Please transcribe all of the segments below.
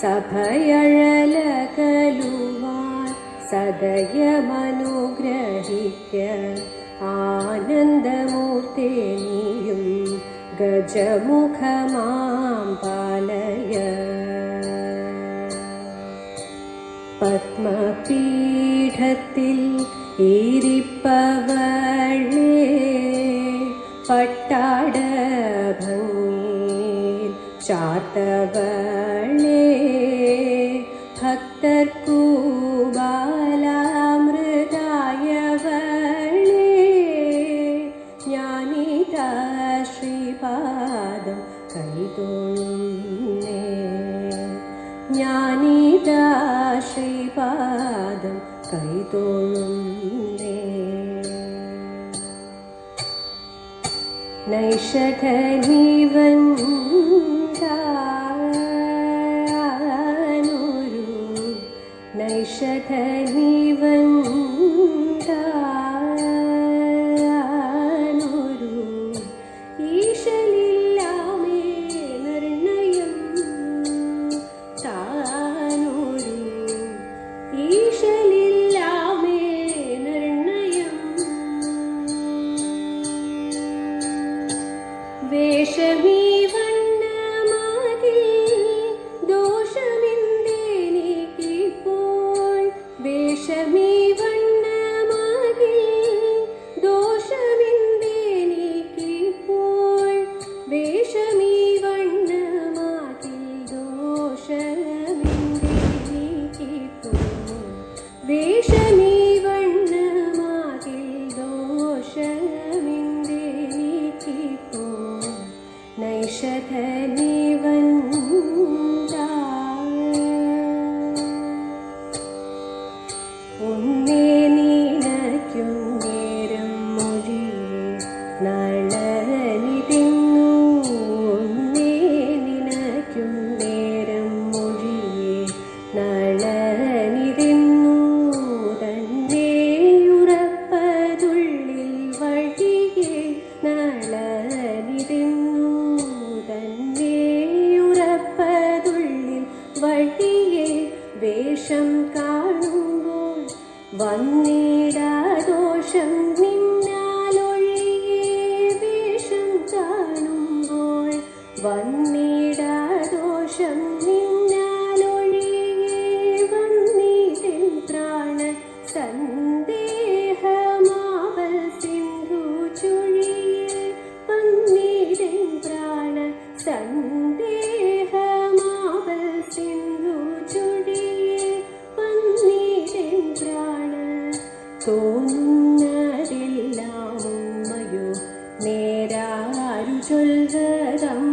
സഭയഴലകലുവാൻ സദയമനുഗ്രഹിക്ക. ആനന്ദമൂർത്തേ നീയും ഗജമുഖമാം പാലയ. പത്മപീഠത്തിൽ ഈരിപ്പവളേ പട്ടാട ഭംഗി ചാത്തവ നൈഷധനിവന്താനൊരു നൈഷധനി রেশমী പീഡാദോഷം 졸졸 잠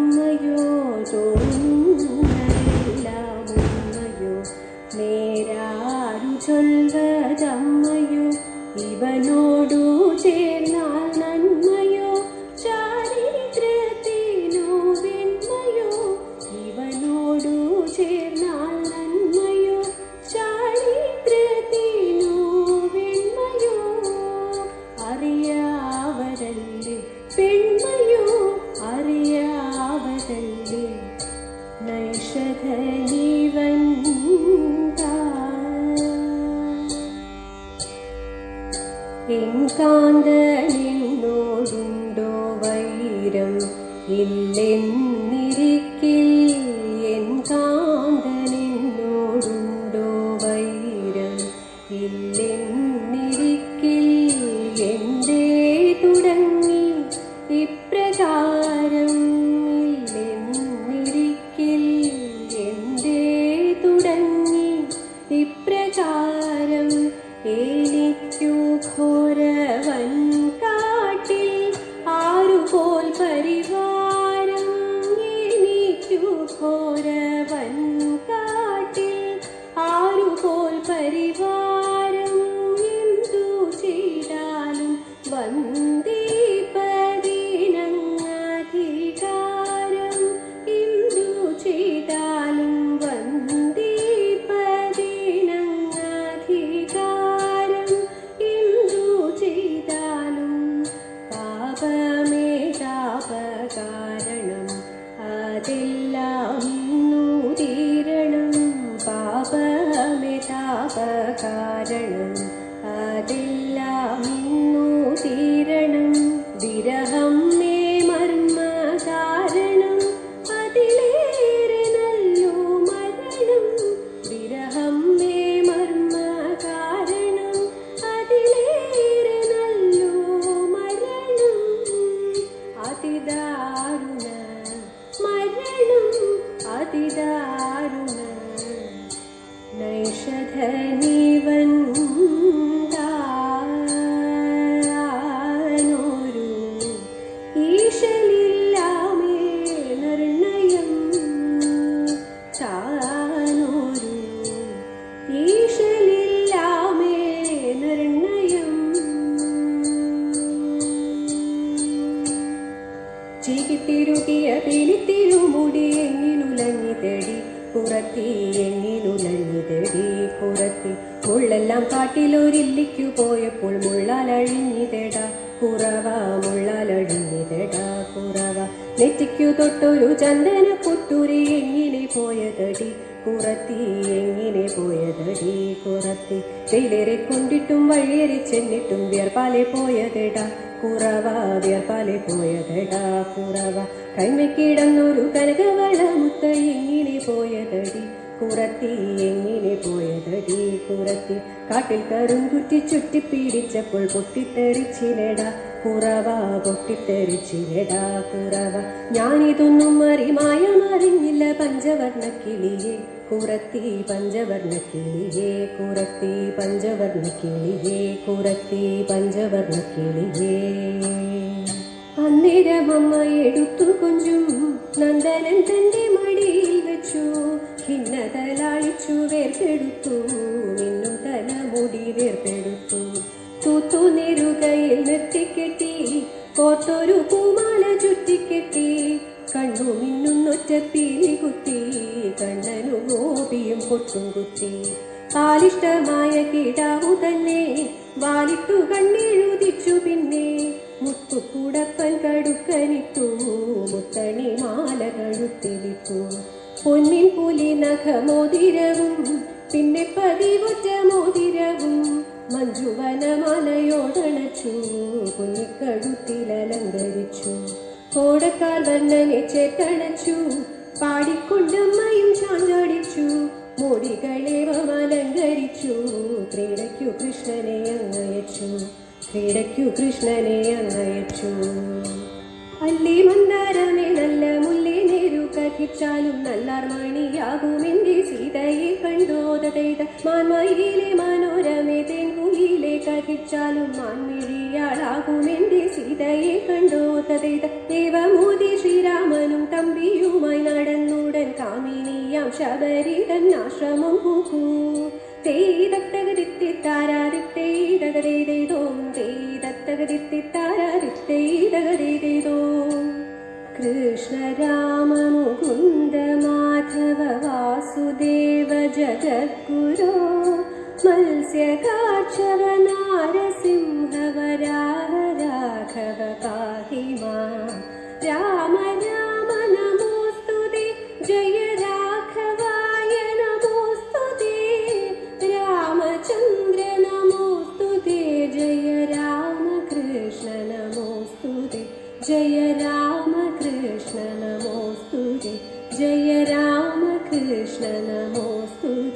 കാന്തലിന്നോടുണ്ടോ വൈരം ഇല്ലെന്ന് എനിക്കു ഘോരവൻ കാട്ടിൽ ആരുപോൽ പരിവാരം? എനിക്കു ഘോരവൻ കാട്ടിൽ ആരുപോൽ പരിവാരം? എന്തു ചെയ്താലും വന്നു time. अतिदारुण नैषधनिवन् കുറത്തി മുള്ളെല്ലാം കാട്ടിലൊരില്ലിക്കു പോയപ്പോൾ മുള്ളാലഴിഞ്ഞിതടാ കുറവ മുള്ളാലഴിഞ്ഞിതടാ കുറവ. നെറ്റിക്കു തൊട്ടൊരു ചന്ദന പുത്തൂരി എങ്ങനെ പോയതടി കുറത്തി എങ്ങനെ പോയതടി കുറത്തി. വെയിലേറെ കൊണ്ടിട്ടും വഴിയേറി ചെന്നിട്ടും വിയർപ്പാലെ പോയതെടാ കുറവ വിയർപ്പാലെ പോയതെടാ കുറവ. കൈമക്കിടന്നൊരു കനകവള മുത്ത എങ്ങനെ പോയതടി കുറത്തി എങ്ങനെ പോയതടി? കുറത്തി കാട്ടിൽ കറുംകുറ്റി ചുറ്റി പീഡിച്ചപ്പോൾ പൊട്ടിത്തെറിച്ചിലട കുറവ പൊട്ടിത്തെറിച്ചിലട കുറവ. ഞാനിതൊന്നും അറിമായമറിഞ്ഞില്ല പഞ്ചവർണ കിളിയെ. കുറത്തി പഞ്ചവർണ കിളിയെ. കുറത്തി പഞ്ചവർണ കിളിയെ. കുറത്തി പഞ്ചവർണ കിളിയെ. അന്നേരം അമ്മ എടുത്തു കൊഞ്ചും നന്ദനൻ തന്റെ മടിയിൽ വെച്ചു. ഖിന്നതലാളിച്ചു വേർപെടുത്തു. നിന്നും തലമുടി വേർപെടുത്തു. തൂത്തു നെരുകയിൽ നിർത്തിക്കെട്ടി. കോർത്തൊരു പൂമാല ചുറ്റിക്കെട്ടി. കണ്ണു മിന്നുന്നൊറ്റ പീലി കുത്തി. കണ്ണനു ഗോപിയും പൊട്ടും കുത്തി. പാലിഷ്ടമായ കിടാവു തന്നെ വാലിട്ടു കണ്ണെഴുതിച്ചു പിന്നെ. മുത്തുകൂടപ്പൻ കടുക്കനിട്ടു. മുത്തണി മാല കഴുത്തിലിട്ടു. പൊന്നിൻ പുലി നഖമോതിരവും പിന്നെ പതിവുറ്റ മോതിരവും മഞ്ജുവനമലയോടണച്ചു. കുഞ്ഞിക്കഴുത്തിലലങ്കരിച്ചു. കോടക്കാൽ വന്നനെ ചേട്ടണച്ചു. പാടിക്കൊണ്ടമ്മയും ചാഞ്ചാടിച്ചു മോടികളേവം അലങ്കരിച്ചു ക്രീഡയ്ക്കു കൃഷ്ണനെ അങ്ങയച്ചു. ക്രീഡയ്ക്കു കൃഷ്ണനെ അങ്ങയച്ചു. അല്ലി മന്ദാരമേ നല്ല മുല്ലേ നേരു കഥിച്ചാലും നല്ലാർ മണിയാകുമെന്റെ സീതയെ കണ്ടോതൈത മാൻമയിലെ മനോരമേ തെൻകുയിലെ കഥിച്ചാലും മാൻമിഴിയാളാകുമെന്റെ സീതയെ കണ്ടോതൈത ദേവമൂതി ശ്രീരാമനും തമ്പിയുമായി നടന്നുടൻ കാമിനിയാം ശബരിതൻ ആശ്രമം പൂക്കൂ. തേതത്തകതിത്തിത്താരാതിത്തേതകതേതേതോം തേതത്തകതിത്തിത്താരാതിത്തേതകതേതേതോം കൃഷ്ണ ीति तररितैरो कृष्ण रामं कुन्द माधव वासुदेव जगद्गुरो मत्स्यकाक्षरनारसिंहवरा राघव രാമകൃഷ്ണ നമോസ്തുതേ. ജയ രാമകൃഷ്ണ നമോസ്തുതേ.